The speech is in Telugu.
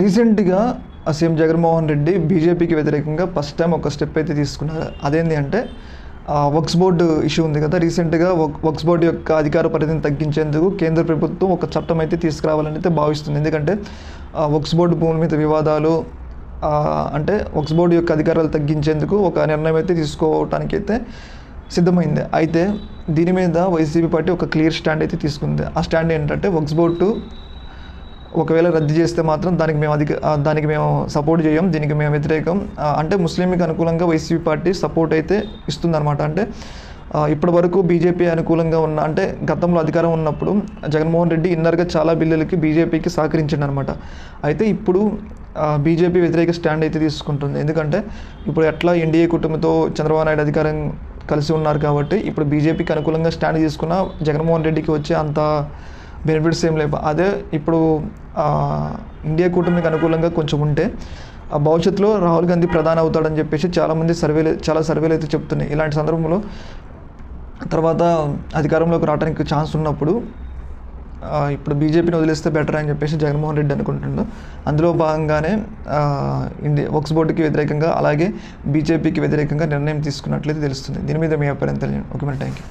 రీసెంట్గా సీఎం జగన్మోహన్ రెడ్డి బీజేపీకి వ్యతిరేకంగా ఫస్ట్ టైం ఒక స్టెప్ అయితే తీసుకున్నారు. అదేంటి అంటే వక్స్ బోర్డు ఇష్యూ ఉంది కదా రీసెంట్గా వక్స్ బోర్డు యొక్క అధికార పరిధిని తగ్గించేందుకు కేంద్ర ప్రభుత్వం ఒక చట్టం అయితే తీసుకురావాలని అయితే భావిస్తుంది. ఎందుకంటే వక్స్ బోర్డు భూముల మీద వివాదాలు అంటే వక్స్ బోర్డు యొక్క అధికారాలు తగ్గించేందుకు ఒక నిర్ణయం అయితే తీసుకోవటానికి అయితే సిద్ధమైంది. అయితే దీని మీద వైసీపీ పార్టీ ఒక క్లియర్ స్టాండ్ అయితే తీసుకుంది. ఆ స్టాండ్ ఏంటంటే వక్స్ బోర్డు ఒకవేళ రద్దు చేస్తే మాత్రం దానికి మేము అధిక దానికి మేము సపోర్ట్ చేయం. దీనికి మేము వ్యతిరేకం. అంటే ముస్లింకి అనుకూలంగా వైసీపీ పార్టీ సపోర్ట్ అయితే ఇస్తుందన్నమాట. అంటే ఇప్పటి వరకు బీజేపీ అనుకూలంగా ఉన్న అంటే గతంలో అధికారం ఉన్నప్పుడు జగన్మోహన్ రెడ్డి ఇన్నర్గా చాలా బిల్లులకి బీజేపీకి సహకరించండి అనమాట అయితే ఇప్పుడు బీజేపీ వ్యతిరేక స్టాండ్ అయితే తీసుకుంటుంది. ఎందుకంటే ఇప్పుడు ఎట్లా ఎన్డీఏ కుటుంబంతో చంద్రబాబు నాయుడు అధికారం కలిసి ఉన్నారు కాబట్టి ఇప్పుడు బీజేపీకి అనుకూలంగా స్టాండ్ తీసుకున్న జగన్మోహన్ రెడ్డికి వచ్చే అంత బెనిఫిట్స్ ఏం లేవు. అదే ఇప్పుడు ఇండియా కూటమికి అనుకూలంగా కొంచెం ఉంటే ఆ భవిష్యత్తులో రాహుల్ గాంధీ ప్రధాని అవుతాడని చెప్పేసి చాలామంది సర్వేలు చాలా సర్వేలు అయితే చెప్తున్నాయి. ఇలాంటి సందర్భంలో తర్వాత అధికారంలోకి రావడానికి ఛాన్స్ ఉన్నప్పుడు ఇప్పుడు బీజేపీని వదిలేస్తే బెటర్ అని చెప్పేసి జగన్మోహన్ రెడ్డి అనుకుంటున్నాడు అందులో భాగంగానే ఇండియా వక్స్ బోర్డుకి వ్యతిరేకంగా అలాగే బీజేపీకి వ్యతిరేకంగా నిర్ణయం తీసుకున్నట్లయితే తెలుస్తుంది. దీని మీద మీ అభిప్రాయం తెలియదు ఓకే మరి థ్యాంక్ యూ